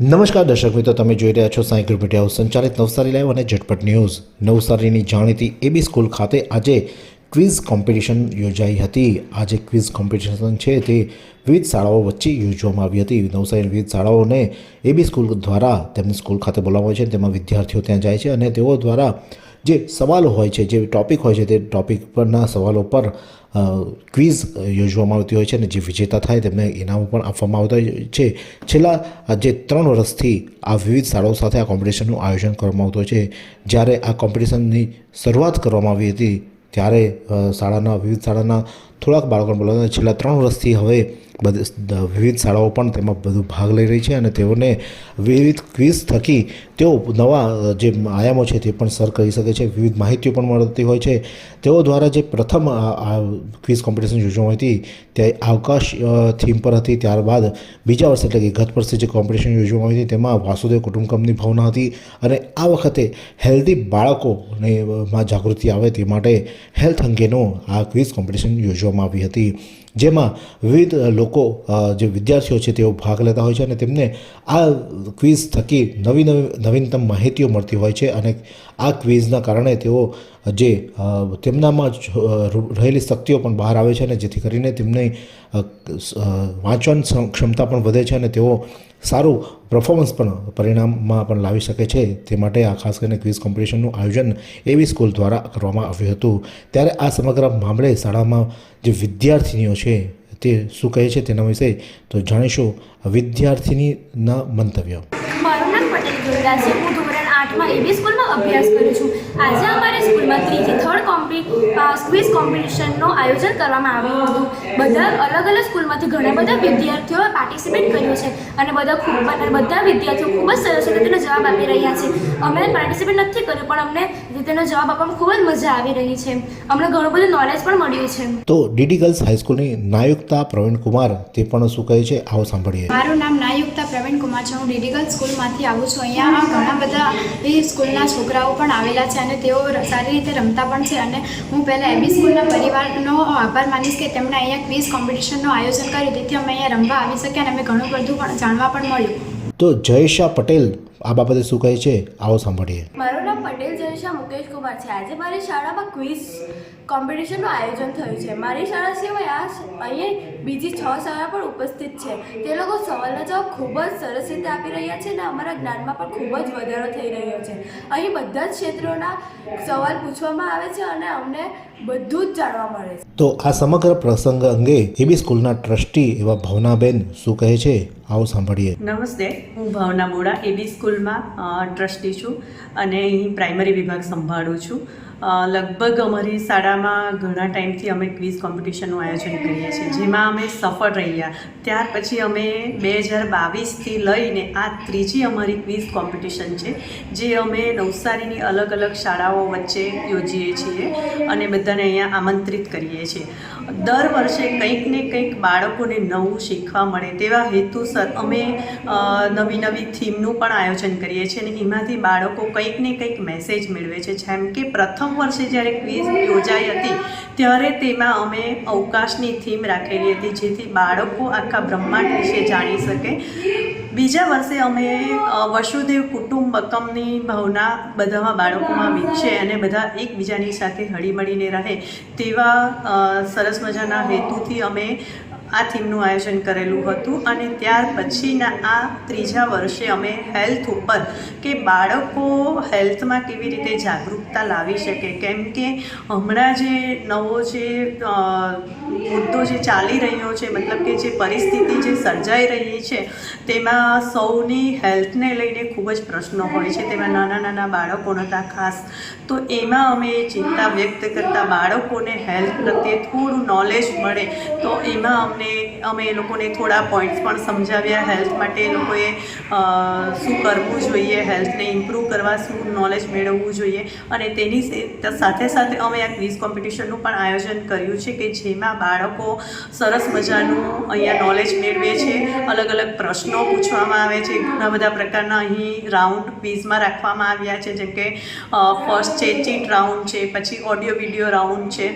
નમસ્કાર દર્શક મિત્રો, તમે જોઈ રહ્યા છો સાયકલ મીડિયા સંચાલિત નવસારી લાઈવ અને ઝટપટ ન્યૂઝ. નવસારીની જાણીતી એબી સ્કૂલ ખાતે આજે ક્વિઝ કોમ્પિટિશન યોજાઈ હતી. આજે ક્વિઝ કોમ્પિટિશન છે તે વિવિધ શાળાઓ વચ્ચે યોજવામાં આવી હતી. નવસારીની વિવિધ શાળાઓને એબી સ્કૂલ દ્વારા તેમની સ્કૂલ ખાતે બોલાવવામાં આવે છે તેમાં વિદ્યાર્થીઓ ત્યાં જાય છે અને તેઓ દ્વારા જે સવાલો હોય છે, જે ટોપિક હોય છે, તે ટોપિક પરના સવાલો પર ક્વિઝ યોજવામાં આવતી હોય છે અને જે વિજેતા થાય તેમને ઇનામો પણ આપવામાં આવતા હોય છે. છેલ્લા જે ત્રણ વર્ષથી આ વિવિધ શાળાઓ સાથે આ કોમ્પિટિશનનું આયોજન કરવામાં આવતું છે. જ્યારે આ કોમ્પિટિશનની શરૂઆત કરવામાં આવી હતી, ત્યારે શાળાના, વિવિધ શાળાના થોડાક બાળકોને બોલાવતા છેલ્લા ત્રણ વર્ષથી હવે બધી વિવિધ શાળાઓ પણ તેમાં બધું ભાગ લઈ રહી છે અને તેઓને વિવિધ ક્વિઝ થકી તેઓ નવા જે આયામો છે તે પણ સર કરી શકે છે. વિવિધ માહિતીઓ પણ મળતી હોય છે. તેઓ દ્વારા જે પ્રથમ ક્વિઝ કોમ્પિટિશન યોજવામાં હતી, તે અવકાશ થીમ પર હતી. ત્યારબાદ બીજા વર્ષે એટલે કે ગત વર્ષે જે કોમ્પિટિશન યોજવામાં આવી હતી, તેમાં વાસુદેવ કુટુંબકમની ભાવના હતી અને આ વખતે હેલ્ધી બાળકોને માં જાગૃતિ આવે તે માટે હેલ્થ અંગેનો આ ક્વિઝ કોમ્પિટિશન યોજવામાં આવી હતી. જેમાં વિવિધ લોકો જે વિદ્યાર્થીઓ છે તેઓ ભાગ લેતા હોય છે અને તેમને આ ક્વિઝ થકી નવી નવી નવીનતમ માહિતીઓ મળતી હોય છે અને આ ક્વિઝના કારણે તેઓ, જે તેમનામાં રહેલી શક્તિઓ પણ બહાર આવે છે અને જેથી કરીને તેમની વાંચવાની ક્ષમતા પણ વધે છે અને તેઓ સારું પરફોર્મન્સ પણ, પરિણામમાં પણ લાવી શકે છે. તે માટે આ ખાસ કરીને ક્વિઝ કોમ્પિટિશનનું આયોજન એવી સ્કૂલ દ્વારા કરવામાં આવ્યું હતું. ત્યારે આ સમગ્ર મામલે શાળામાં જે વિદ્યાર્થીનીઓ છે, તે શું કહે છે તેના વિશે તો જાણીશું વિદ્યાર્થિનીના મંતવ્ય. મારું નામ પટેલ છે. હું આઠમાં એવી સ્કૂલમાં અભ્યાસ કરું છું. આજે અમારી સ્કૂલમાં ત્રીજી થર્ડ કોમ્પિ ક્વિઝ કોમ્પિટિશનનું આયોજન કરવામાં આવ્યું હતું. બધા અલગ અલગ સ્કૂલમાંથી ઘણા બધા વિદ્યાર્થીઓએ પાર્ટિસિપેટ કર્યું છે અને બધા ખૂબ અને બધા વિદ્યાર્થીઓ ખૂબ જ સરસ રીતે તેનો જવાબ આપી રહ્યા છે. અમે પાર્ટિસિપેટ નથી કર્યું પણ અમને તેનો જવાબ આપવામાં ખૂબ જ મજા આવી રહી છે. અમને ઘણું બધું નોલેજ પણ મળ્યું છે. તો ડીડી ગર્લ્સ હાઈસ્કૂલની નાયુક્તા પ્રવીણ કુમાર તે પણ શું કહે છે? આવો સાંભળીએ. મારું નામ નાયુક્તા પ્રવીણ કુમાર છે. હું ડીડીગલ સ્કૂલમાંથી આવું છું. અહીંયા ઘણા બધા એ સ્કૂલના છોકરાઓ પણ આવેલા છે અને તેઓ સારી રીતે રમતા પણ છે અને હું પહેલાં એબી સ્કૂલના પરિવારનો આભાર માનીશ કે તેમણે અહીંયા ક્વિઝ કોમ્પિટિશનનું આયોજન કર્યું. તેથી અમે અહીંયા રમવા આવી શક્યા અને અમે ઘણું બધું પણ જાણવા પણ મળ્યું. તો જયેશા પટેલ આ બાબતે શું કહે છે? આવો સાંભળીએ. મારું નામ પટેલ જયશા મુકેશ કુમાર છે. આજે મારી શાળામાં ક્વિઝ કોમ્પિટિશનનું આયોજન થયું છે. મારી શાળા સિવાય આ અહીંયા બીજી છ શાળા પણ ઉપસ્થિત છે. તે લોકો સવાલના જવાબ ખૂબ જ સરસ રીતે આપી રહ્યા છે અને અમારા જ્ઞાનમાં પણ ખૂબ જ વધારો થઈ રહ્યો છે. અહીં બધા જ ક્ષેત્રોના સવાલ પૂછવામાં આવે છે અને અમને બધું જ જાણવા મળે છે. તો આ સમગ્ર પ્રસંગ અંગે એબી સ્કૂલના ટ્રસ્ટી એવા ભાવનાબેન શું કહે છે? આવો સાંભળીએ. નમસ્તે હું ભાવના બોડા એબી સ્કૂલમાં ટ્રસ્ટી છું અને અહીં પ્રાઇમરી વિભાગ સંભાળું છું. લગભગ અમારી શાળામાં ઘણા ટાઈમથી અમે ક્વિઝ કોમ્પિટિશનનું આયોજન કરીએ છીએ, જેમાં અમે સફળ રહ્યા. ત્યાર પછી અમે બે હજાર બાવીસથી લઈને આ ત્રીજી અમારી ક્વિઝ કોમ્પિટિશન છે, જે અમે નવસારીની અલગ અલગ શાળાઓ વચ્ચે યોજીએ છીએ અને બધાને અહીંયા આમંત્રિત કરીએ છીએ. દર વર્ષે કંઈક ને કંઈક બાળકોને નવું શીખવા મળે તેવા હેતુસર અમે નવી નવી થીમનું પણ આયોજન કરીએ છીએ અને એમાંથી બાળકો કંઈક ને કંઈક મેસેજ મેળવે છે, જેમ કે પ્રથમ વર્ષે જ્યારે ક્વિઝ યોજાઈ હતી, ત્યારે તેમાં અમે અવકાશની થીમ રાખેલી હતી, જેથી બાળકો આખા બ્રહ્માંડ વિશે જાણી શકે. બીજા વર્ષે અમે વસુદેવ કુટુંબકમની ભાવના બધામાં બાળકોમાં વિકસે અને બધા એકબીજાની સાથે હળીમળીને રહે, તેવા સરસ મજાના હેતુથી અમે આ થીમનું આયોજન કરેલું હતું અને ત્યાર પછીના આ ત્રીજા વર્ષે અમે હેલ્થ ઉપર કે બાળકો હેલ્થમાં કેવી રીતે જાગૃતતા લાવી શકે, કેમ કે હમણાં જે નવો જે મુદ્દો જે ચાલી રહ્યો છે, મતલબ કે જે પરિસ્થિતિ જે સર્જાઈ રહી છે, તેમાં સૌની હેલ્થને લઈને ખૂબ જ પ્રશ્નો હોય છે. તેમાં નાના નાના બાળકોનો હતા ખાસ. તો એમાં અમે ચિંતા વ્યક્ત કરતા બાળકોને હેલ્થ પ્રત્યે થોડું નોલેજ મળે તો એમાં અમને અમે એ લોકોને થોડા પોઈન્ટ્સ પણ સમજાવ્યા હેલ્થ માટે. એ લોકોએ શું કરવું જોઈએ હેલ્થને ઇમ્પ્રૂવ કરવા, શું નોલેજ મેળવવું જોઈએ. અને તેની સાથે સાથે અમે આ ક્વિઝ કોમ્પિટિશનનું પણ આયોજન કર્યું છે કે જેમાં બાળકો સરસ મજાનું અહીંયા નોલેજ મેળવે છે. અલગ અલગ પ્રશ્નો પૂછવામાં આવે છે. ઘણા બધા પ્રકારના અહીં રાઉન્ડ ક્વિઝમાં રાખવામાં આવ્યા છે. જેમ કે ફર્સ્ટ છે ચીટ રાઉન્ડ છે, પછી ઓડિયો વીડિયો રાઉન્ડ છે.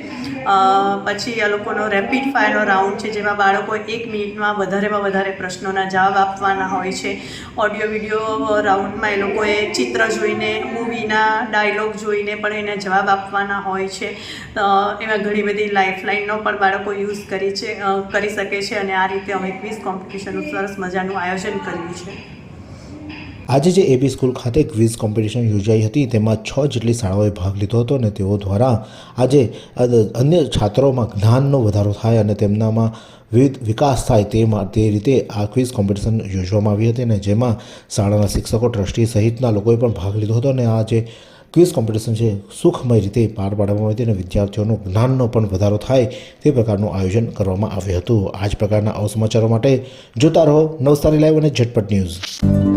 પછી આ લોકોનો રેપિડ ફાયરનો રાઉન્ડ છે, જેમાં જેમાં બાળકો એક મિનિટમાં વધારેમાં વધારે પ્રશ્નોના જવાબ આપવાના હોય છે. ઓડિયો, વીડિયો, રાઉન્ડમાં એ લોકોએ ચિત્ર જોઈને, મૂવીના ડાયલોગ જોઈને પણ એને જવાબ આપવાના હોય છે. એમાં ઘણી બધી લાઇફલાઇનનો પણ બાળકો યુઝ કરી છે કરી શકે છે અને આ રીતે અમે ક્વિઝ કોમ્પિટિશનનું સરસ મજાનું આયોજન કર્યું છે. આજે જે એબી સ્કૂલ ખાતે ક્વિઝ કોમ્પિટિશન યોજાઈ હતી, તેમાં છ જેટલી શાળાઓએ ભાગ લીધો હતો અને તેઓ દ્વારા આજે અન્ય છાત્રોમાં જ્ઞાનનો વધારો થાય અને તેમનામાં વિવિધ વિકાસ થાય તે તે રીતે આ ક્વિઝ કોમ્પિટિશન યોજવામાં આવી હતી અને જેમાં શાળાના શિક્ષકો, ટ્રસ્ટી સહિતના લોકોએ પણ ભાગ લીધો હતો અને આ જે ક્વિઝ કોમ્પિટિશન છે, સુખમય રીતે પાર પાડવામાં આવી હતી અને વિદ્યાર્થીઓનું જ્ઞાનનો પણ વધારો થાય તે પ્રકારનું આયોજન કરવામાં આવ્યું હતું. આ જ પ્રકારના અવસમાચારો માટે જોતા રહો નવસારી લાઈવ અને ઝટપટ ન્યૂઝ.